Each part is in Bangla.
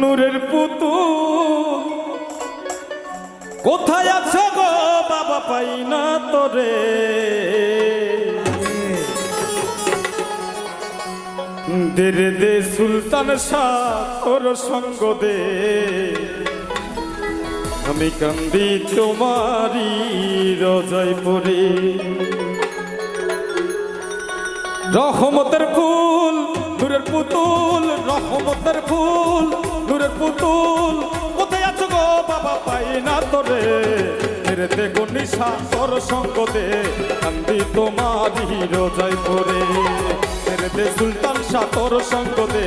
নূরের পুতু কোথায় আছো গো বাবা পাই না তোরে? দে রে দে সুলতান শাহ, তোর সঙ্গ দে। আমি কান্দি তোমারি রজাই পরে রহমতের ফুল, নূরের পুতুল, রহমতের ফুল। নূরের পুতুল, কোথায় আছো গো বাবা? পাই না তোরে। রেতে গো নিশা তোর সঙ্গ দে কান্দি তোমারি রোজাই পরে রেতে সুলতান শাহ তোর সঙ্গ দে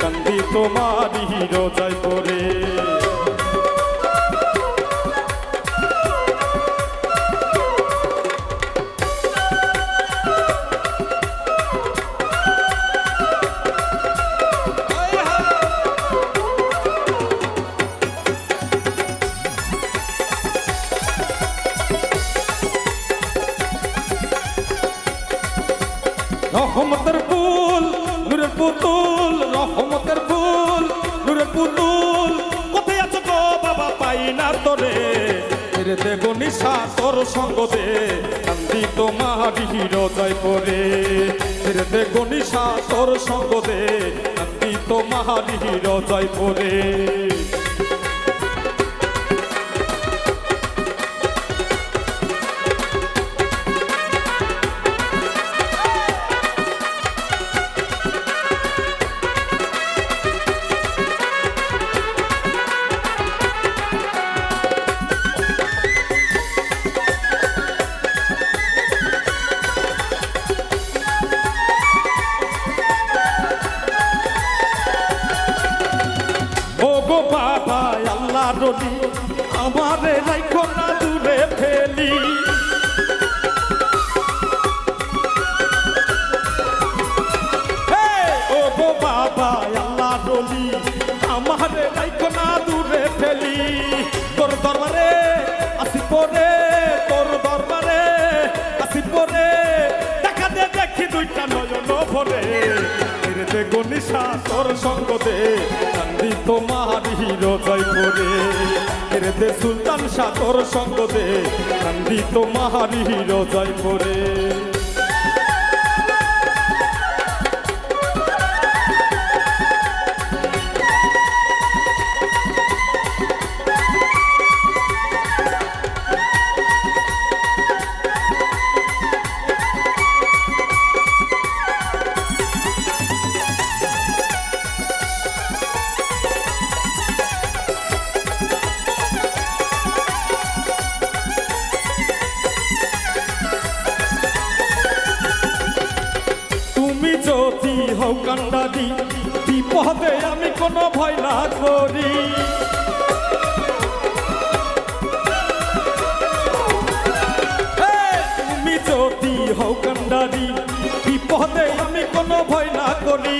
কান্দি তোমারি রোজাই পরে রহমতের ফুল, নূরের পুতুল, রহমতের ফুল, নূরের পুতুল। কোথায় আছো গো বাবা পাই না তোরে রে দেব নিশা তোর সঙ্গ দে কান্দি তোমারি রোজাই পরে রে দেব নিশা তোর সঙ্গ দে কান্দি তোমারি রোজাই পরে গো বাবা, আল্লাহ রলি আমারে রাইখো না দূরে ফেলি। ও গো বাবা, আল্লাহ রলি আমারে রাইখো না দূরে ফেলি। তোর দরবারে আসি পরে, তোর দরবারে আসি পরে। দেখা দে, দেখি দুইটা নয়ন ভরে গনিশা তোর সঙ্গ দে। কান্দি তোমার হিরো জয় করে দে সুলতান সাগর সঙ্গ কান্দি তোমার হিরো জয় যদি বিপদে আমি কোনো ভয় না করি। তুমি যদি হও কান্ডারি বিপদে আমি কোনো ভয় না করি।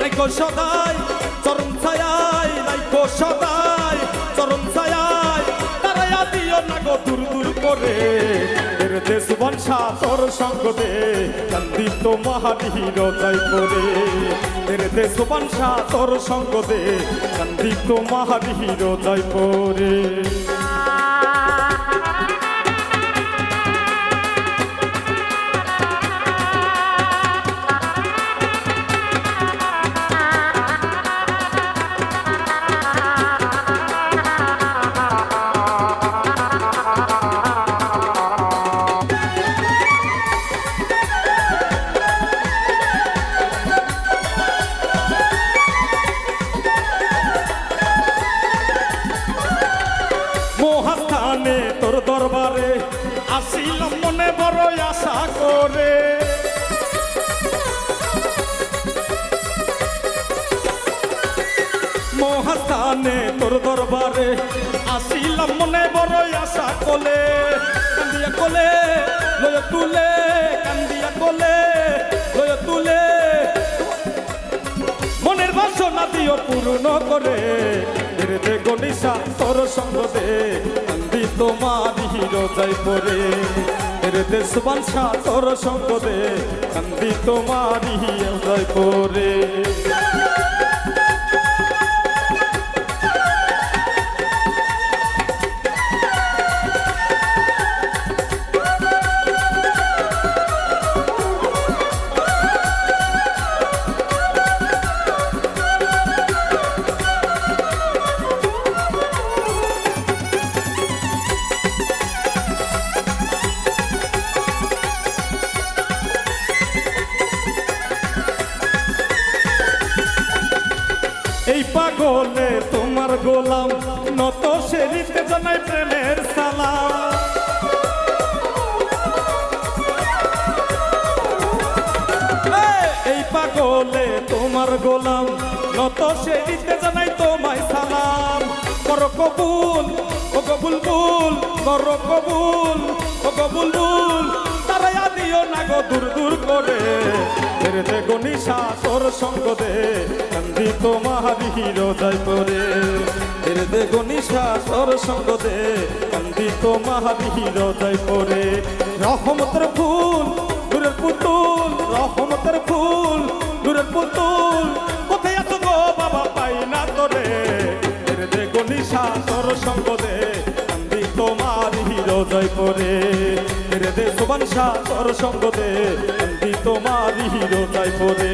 রাইকো সদাই চরম ছায়াই রাইকো সদাই চরম ছায়াই তারায়া দিও না গো দূর দূর করে। এর দেশ বংশা তোর সঙ্গ দে কান্দি তো মহানি রোজাই করে। এর দেশ বংশা তোর সঙ্গতে কান্দিত মহাবীর তো করে। আশা করে। মহাস্থানে তোর দরবারে আসিলাম মনে বড় আশা কোলে। কান্দিয়া কোলে, লয় তুলে, কান্দিয়া কোলে, লয় তুলে। মনের বাসনা দিও পূর্ণ করে। দে গনিশা তোর সঙ্গ দে। কান্দি তোমার হিরো যাই পরে রে দেশ বাঞ্ছা তোর সম্পদে কান্দি তোমার হিরো পাগলে তোমার গোলাম নত সেরিতে জানাই প্রেমের সালাম। এই, পাগলে তোমার গোলাম নত সেরিতে জানাই তোমায় সালাম। কর কবুল ও কবুল বুল কর কবুল ও কবুল বুল তারাই দিও না গো দূর দূর করে। ফেরে দে গনিশা তোর সঙ্গ দে কান্দি তোমার হিরো যাই পরে। ফেরে দে গনিশা তোর সঙ্গ দে কান্দি তোমার হিরো যাই পরে। রহমতের ফুল, নূরের পুতুল, রহমতের ফুল, নূরের পুতুল, কোথায় আছো গো বাবা পাই না তোরে? ফেরে দে গনিশা তোর সঙ্গ দে কান্দি তোমার হিরো জয় করে ফেরে দে সুবান শাহ সঙ্গ দে তোমার হিরো জয় করে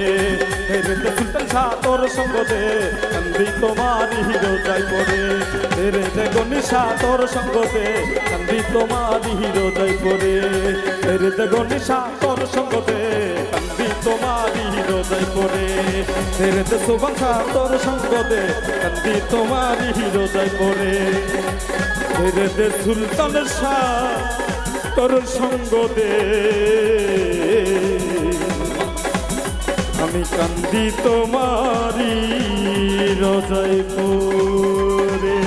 ফেরে দে সুলতান শাহ তোর সঙ্গ দে কান্দি তোমার হিরো জয় করে ফেরে দে গনিশা তোর সঙ্গ দে কান্দি তোমার হিরো জয় করে ফেরে দে গনিশা তোর সঙ্গ দে কান্দি তোমার হিরো জয় করে ফেরে দে সুবান শাহ তোর সঙ্গ দে কান্দি তোমার হিরো জয় করে ফেরে দে সুলতান শাহ তোর সঙ্গ দে আমি কান্দি তোমারি রজায় পুরে